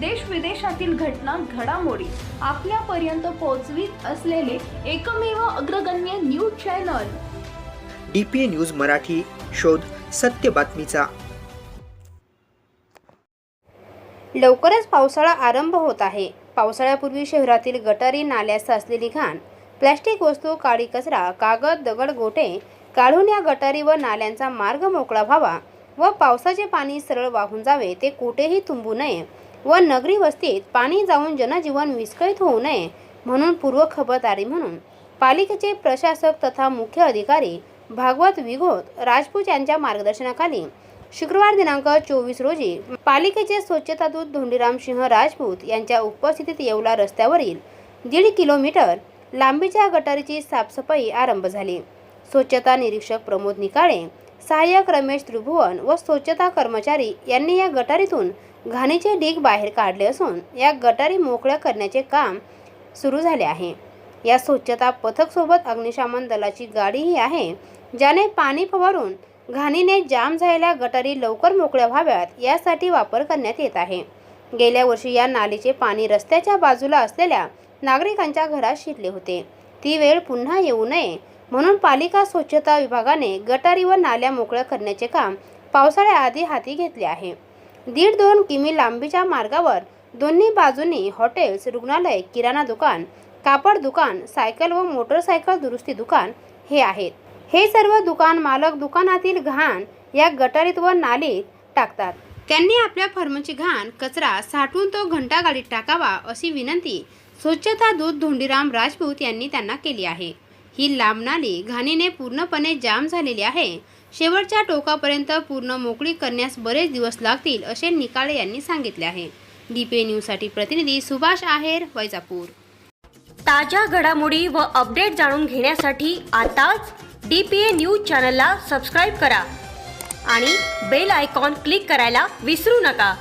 देश विदेशातील घटना घडामोडी आपल्यापर्यंत पोहोचवीत असलेले एकमेव अग्रगण्य news channel. D P A news Marathi शोध सत्य बातमीचा. लवकरच पावसाळा आरंभ होत आहे. पावसाळ्यापूर्वी शहरातील गटारी नाल्यात साचलेली घाण प्लॅस्टिक वस्तू काळी कचरा कागद दगड गोटे काढून या गटारी व नाल्यांचा मार्ग मोकळा व्हावा व पावसाचे पाणी सरळ वाहून जावे ते कुठेही तुंबू नये. व नगरी वस्तीत पाणी जाऊन जनजीवन विस्कळीत होऊ नये म्हणून पूर्व खबरदारी म्हणून पालिकेचे प्रशासक तथा मुख्य अधिकारी भागवत विघोत राजपूत यांच्या मार्गदर्शनाखाली शुक्रवार दिनांक चोवीस रोजी पालिकेचे स्वच्छतादूत धोंडीराम सिंह राजपूत यांच्या उपस्थितीत येवला रस्त्यावरील दीड किलोमीटर लांबीच्या गटारीची साफसफाई आरंभ झाली. स्वच्छता निरीक्षक प्रमोद निकाळे सहाय्यक रमेश त्रिभुवन व स्वच्छता कर्मचारी यांनी या गटारीतून घाणीचे ढीग बाहेर काढले असून या गटारी मोकळ्या करण्याचे काम सुरू झाले आहे. या स्वच्छता पथकसोबत अग्निशमन दलाची गाडीही आहे ज्याने पाणी फवारून घाणीने जाम झालेल्या गटारी लवकर मोकळ्या व्हाव्यात यासाठी वापर करण्यात येत आहे. गेल्या वर्षी या नालीचे पाणी रस्त्याच्या बाजूला असलेल्या नागरिकांच्या घरात शिरले होते. ती वेळ पुन्हा येऊ नये म्हणून पालिका स्वच्छता विभागाने गटारी व नाल्या मोकळ्या करण्याचे काम पावसाळ्याआधी हाती घेतले आहे. दीड दोन किमी लांबीच्या मार्गावर दोन्ही बाजूंनी हॉटेल्स रुग्णालय किराणा दुकान कापड दुकान सायकल व मोटरसायकल दुरुस्ती दुकान हे आहेत. हे सर्व दुकान मालक दुकानातील घाण या गटारीत व नालीत टाकतात. त्यांनी आपल्या फर्मची घाण कचरा साठवून तो घंटागाडीत टाकावा अशी विनंती स्वच्छता दूत धोंडीराम राजपूत यांनी त्यांना केली आहे. ही लांब नाली घाणीने पूर्णपणे जाम झालेली आहे. शेवटच्या टोकापर्यंत पूर्ण मोकळी करण्यास बरेच दिवस लागतील असे निकाळे यांनी सांगितले आहे. डीपे न्यूजसाठी प्रतिनिधी सुभाष आहेर वैजापूर. ताज्या घडामोडी व अपडेट जाणून घेण्यासाठी आताच डी पी ए न्यूज चॅनलला सबस्क्राईब करा आणि बेल आयकॉन क्लिक करायला विसरू नका.